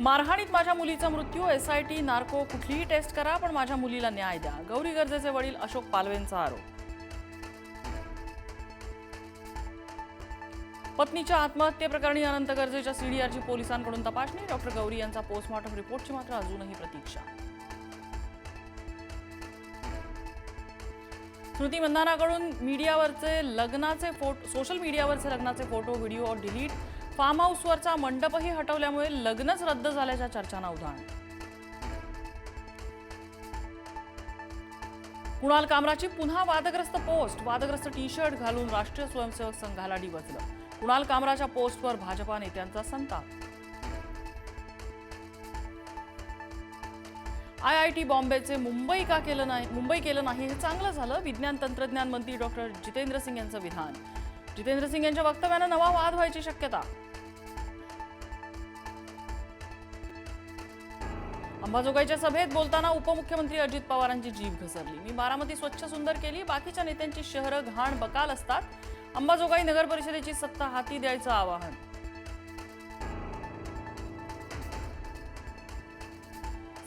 मारहाणीत माझ्या मुलीचा मृत्यू एस आय टी नार्को कुठलीही टेस्ट करा पण माझ्या मुलीला न्याय द्या. गौरी गरजेचे वडील अशोक पालवेंचा आरोप. पत्नीच्या आत्महत्येप्रकरणी अनंत गरजेच्या सीडीआरची पोलिसांकडून तपासणी. डॉक्टर गौरी यांचा पोस्टमॉर्टम रिपोर्टची मात्र अजूनही प्रतीक्षा. स्मृती मंदानाकडून मीडियावरचे लग्नाचे फोटो सोशल मीडियावरचे लग्नाचे फोटो व्हिडिओ डिलीट फार्म हाऊसवरचा मंडपही हटवल्यामुळे लग्नच रद्द झाल्याच्या चर्चांना उधाण. कुणाल कामराची पुन्हा वादग्रस्त पोस्ट वादग्रस्त टी शर्ट घालून राष्ट्रीय स्वयंसेवक संघाला डिवचलं. कुणाल कामराच्या पोस्टवर भाजपा नेत्यांचा संताप. आय आय टी बॉम्बेचे मुंबई का केलं नाही मुंबई केलं नाही हे चांगलं झालं विज्ञान तंत्रज्ञान मंत्री डॉक्टर जितेंद्र सिंग यांचं विधान. जितेंद्र सिंग यांच्या वक्तव्यानं नवा वाद व्हायची शक्यता. अंबाजोगाईच्या सभेत बोलताना उपमुख्यमंत्री अजित पवारांची जीभ घसरली. मी बारामती स्वच्छ सुंदर केली बाकीच्या नेत्यांची शहरं घाण बकाल असतात. अंबाजोगाई नगर परिषदेची सत्ता हाती द्यायचं आवाहन.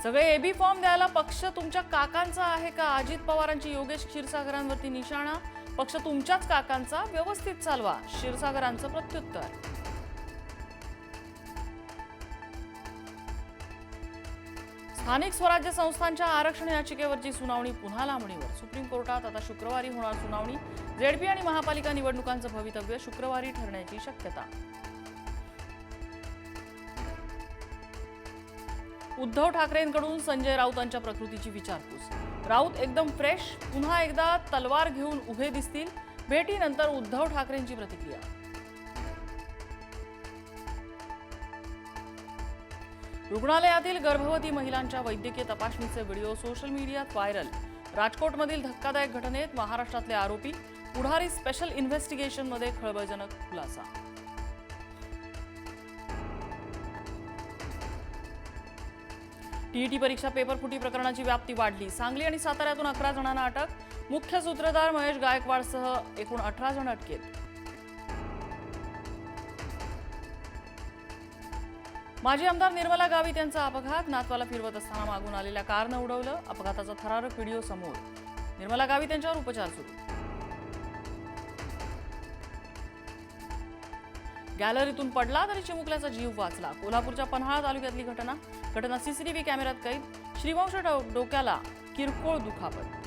सगळे एबी फॉर्म द्यायला पक्ष तुमच्या काकांचा आहे का? अजित पवारांची योगेश क्षीरसागरांवरती निशाणा. पक्ष तुमच्याच काकांचा. व्यवस्थित चालवा. क्षीरसागरांचं प्रत्युत्तर. स्थानिक स्वराज्य संस्थांच्या आरक्षण याचिकेवरची सुनावणी पुन्हा लांबणीवर. सुप्रीम कोर्टात आता शुक्रवारी होणार सुनावणी. जेडपी आणि महापालिका निवडणुकांचं भवितव्य शुक्रवारी ठरण्याची शक्यता. उद्धव ठाकरेंकडून संजय राऊतांच्या प्रकृतीची विचारपूस. राऊत एकदम फ्रेश पुन्हा एकदा तलवार घेऊन उभे दिसतील. भेटीनंतर उद्धव ठाकरेंची प्रतिक्रिया. रुग्णालयातील गर्भवती महिलांच्या वैद्यकीय तपासणीचे व्हिडिओ सोशल मीडियात व्हायरल. राजकोटमधील धक्कादायक घटनेत महाराष्ट्रातले आरोपी पुढारी स्पेशल इन्व्हेस्टिगेशनमध्ये खळबळजनक खुलासा. टीईटी परीक्षा पेपर फुटी प्रकरणाची व्याप्ती वाढली. सांगली आणि साताऱ्यातून अकरा जणांना अटक. मुख्य सूत्रधार महेश गायकवाडसह एकूण अठरा जण अटकेत. माजी आमदार निर्मला गावित यांचा अपघात. नातवाला फिरवत असताना मागून आलेल्या कारनं उडवलं. अपघाताचा थरारक व्हिडिओ समोर. निर्मला गावित यांच्यावर उपचार सुरू. गॅलरीतून पडला तरी चिमुकल्याचा जीव वाचला. कोल्हापूरच्या पन्हाळा तालुक्यातली घटना. घटना सीसीटीव्ही कॅमेऱ्यात कैद. श्रीवंश डोक्याला किरकोळ दुखापत.